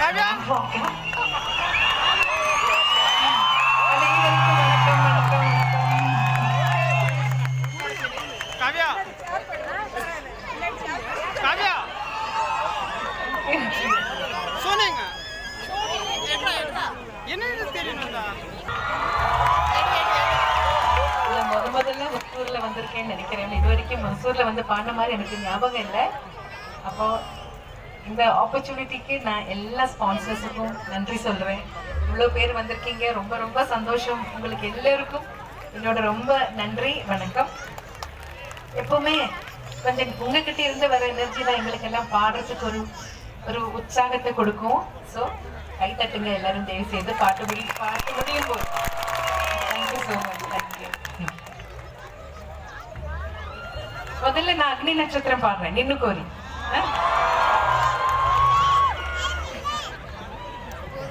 வணக்கம் அனைவருக்கும் வணக்கம் வணக்கம் சொன்னீங்க என்ன தெரியணும்டா இல்ல, முத முதல்ல மசூர்ல வந்திருக்கேன்னு நினைக்கிறேன். இது வரைக்கும் மசூர்ல வந்து பாடின மாதிரி எனக்கு ஞாபகம் இல்லை. அப்போ இந்த ஆப்பர்ச்சுனிட்டிக்கு நான் எல்லா ஸ்பான்சர்ஸுக்கும் நன்றி சொல்கிறேன் இவ்வளோ பேர் வந்திருக்கீங்க. ரொம்ப ரொம்ப சந்தோஷம். உங்களுக்கு எல்லோருக்கும் என்னோட ரொம்ப நன்றி வணக்கம். எப்போவுமே கொஞ்சம் உங்ககிட்ட இருந்து வர எனர்ஜி தான் எங்களுக்கு எல்லாம் பாடுறதுக்கு ஒரு ஒரு உற்சாகத்தை கொடுக்கும். ஸோ கை தட்டுங்க எல்லாரும் தயவு செய்து பாட்டு முடி பாட்டு முடியும் போது. தேங்க்யூ ஸோ மச் தேங்க்யூ முதல்ல நான் அக்னி நட்சத்திரம் பாடுறேன். நின்னு கோரி. ஆ?